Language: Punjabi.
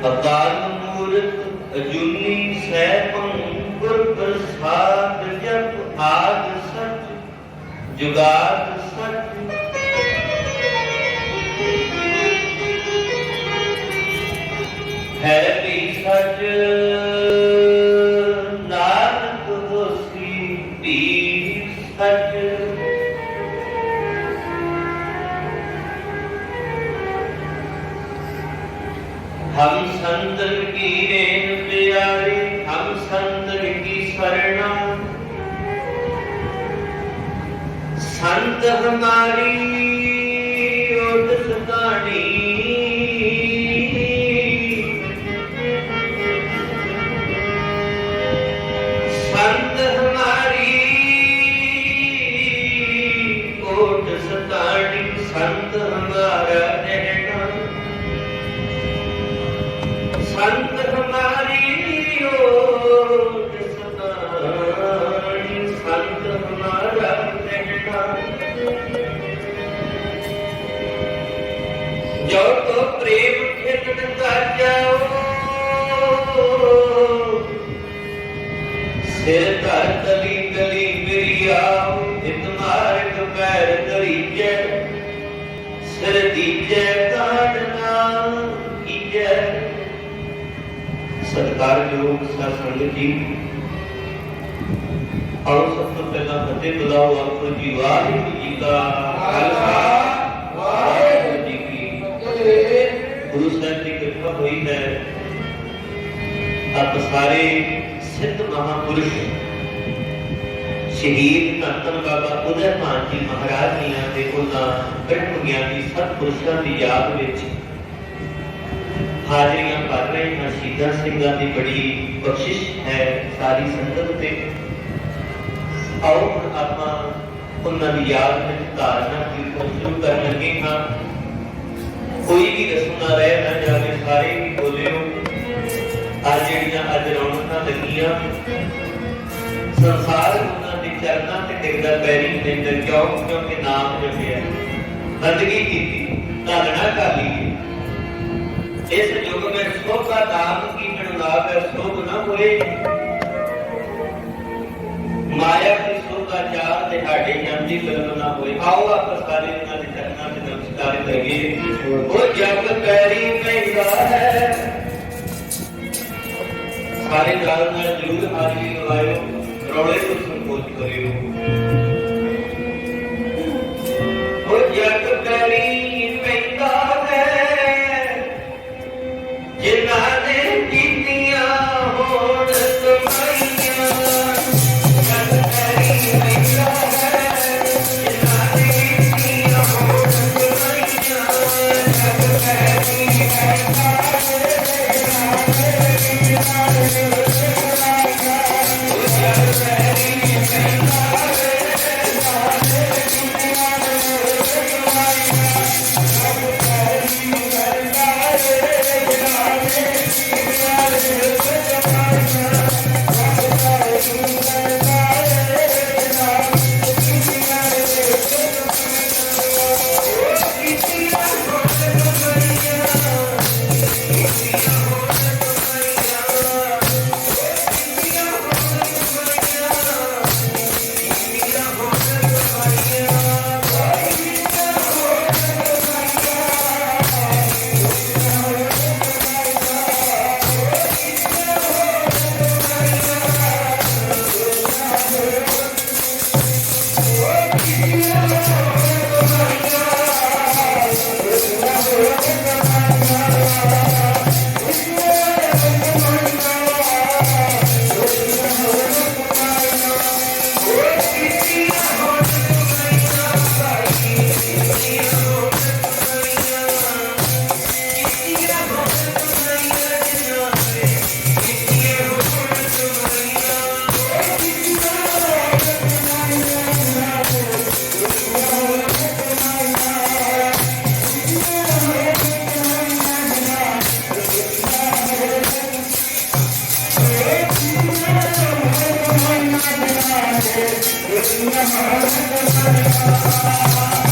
ਅਕਾਲ ਮੂਰਤ ਅਜੂਨੀ ਸੈਭੰ ਗੁਰ ਪ੍ਰਸਾਦ ਜਪ ਆਦ ਸਚ, ਜੁਗਾਦ ਸਚ। ਹੈ ਵੀ ਸਚ, ਨਾਨਕ ਹੋਸੀ ਵੀ ਸਚ। ਹਮ ਸੰਤਨ ਕੀ ਰੇਨ ਪਿਆਰੇ ਹਮ ਸੰਤਨ ਕੀ ਸਰਣਾ ਸੰਤ ਹਮਾਰੀ ਓਟ ਸੁਕਾਣੀ ਸੰਤ ਹਮਾਰੀ ਓਟ ਸੁਕਾਣੀ ਸੰਤ ਹਮਾਰਾ ਸਿਰ ਧਰ ਤਲੀ ਗਲੀ ਮੇਰੀ ਆਓ ਇਤ ਮਾਰਗ ਪੈਰ ਧਰੀਜੈ ਸਿਰ ਦੀਜੈ ਕਾਢਨਾ ਕੀਜੈ ਸਤਿਕਾਰਯੋਗ ਸਾਧ ਸੰਗਤ ਜੀ ਆਓ ਸਭ ਤੋਂ ਪਹਿਲਾਂ ਫਤਿਹ ਬੁਲਾਓ ਆਪੋ ਜੀ ਵਾਹਿਗੁਰੂ ਜੀ ਕਾ ਖਾਲਸਾ ਵਾਹਿਗੁਰੂ ਜੀ ਕੀ ਫਤਿਹ ਗੁਰੂ ਸਾਹਿਬ ਦੀ ਕਿਰਪਾ ਹੋਈ ਹੈ ਆਪ ਸਾਰੇ ਸਿੱਧ ਮਹਾਪੁਰਸ਼ ਸ਼ਹੀਦ ਧੰਨ ਬਾਬਾ ਉਦੈ ਜੀ ਮਹਾਰਾਜ ਜੀਆਂ ਦੇ ਉਹਨਾਂ ਬ੍ਰਹਮ ਗਿਆਨੀ ਸਤਿਪੁਰਸ਼ਾਂ ਦੀ ਯਾਦ ਵਿੱਚ ਹਾਜ਼ਰੀਆਂ ਭਰ ਰਹੇ ਹਾਂ ਸ਼ਹੀਦਾਂ ਸਿੰਘਾਂ ਦੀ ਬੜੀ ਬਖਸ਼ਿਸ਼ ਹੈ ਸਾਰੀ ਸੰਗਤ ਤੇ। ਆਓ ਆਪਾਂ ਉਹਨਾਂ ਦੀ ਯਾਦ ਵਿੱਚ ਧਾਰਨਾ ਕੀਰਤਨ ਸ਼ੁਰੂ ਕਰਨ ਲੱਗੇ ਹਾਂ। ਕੋਈ ਵੀ ਰਸਮ ਨਾ ਰਹਿ ਨਾ ਜਾਵੇ, ਸਾਰੇ ਹੀ ਬੋਲਿਓ। ਅੱਜ ਜਿਹੜੀਆਂ ਅੱਜ ਰੌਣਕਾਂ ਸੰਸਾਰ ਉਹਨਾਂ ਦੇ ਚਰਨਾਂ ਤੇ ਟਿਕਦਾ ਪੈਰੀ ਨਿੰਦਰ ਕਿਉਂ? ਕਿਉਂਕਿ ਨਾਮ ਜਪਿਆ ਬੰਦਗੀ ਕੀਤੀ, ਧਾਰਨਾ ਕਰ ਲਈ ਇਸ ਯੁੱਗ ਵਿੱਚ ਸੋਭ ਦਾ ਕੀ ਲਾਭ ਹੈ ਸੋਭ ਨਾ ਹੋਏ, ਮਾਇਆ ਦੀ ਸੋਭ ਦਾ ਚਾਰ ਦਿਹਾੜੇ ਜਾਂਦੀ ਫਿਲਮ ਨਾ ਹੋਏ। ਆਓ ਆਪਾਂ ਸਾਰੇ ਇਹਨਾਂ ਦੇ ਚਰਨਾਂ ਤੇ ਨਮਸਕਾਰ ਕਰੀਏ। ਉਹ ਜਗ ਪੈਰੀ ਪੈਂਦਾ ਹੈ। ਸਾਰੇ ਨਾਲ ਨਾਲ ਜਰੂਰ ਹਾਜ਼ਰੀ ਲਵਾਇਓ ਰੌਲੇ ਤੋਂ ਸੰਕੋਚ ਕਰਿਓ ਜਗ ਕਰੀ